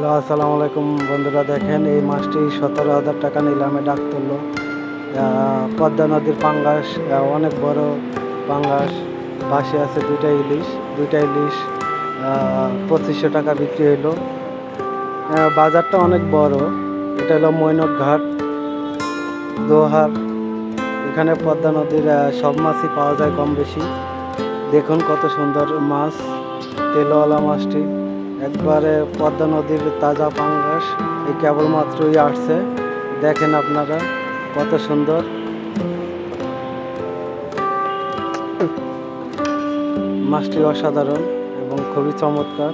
Hello আসসালামু আলাইকুম। বন্ধুরা দেখেন এই মাছটি সতেরো হাজার টাকা নিলামে ডাক তুললো। পদ্মা নদীর পাঙ্গাস অনেক বড় পাঙ্গাস। পাশে আছে দুইটা ইলিশ দুইটা ইলিশ পঁচিশশো টাকা বিক্রি আহ, বাজারটা অনেক বড়। এটা হলো মৈনক ঘাট দোহার। এখানে পদ্মা নদীর সব মাছই পাওয়া যায় কম বেশি। দেখুন কত সুন্দর মাছ তেলওয়ালা মাছটি। একবারে পদ্মা নদীর তাজা পাঙ্গাস, এই কেবলমাত্রই আসছে। দেখেন আপনারা কত সুন্দর। মাছটি অসাধারণ এবং খুবই চমৎকার।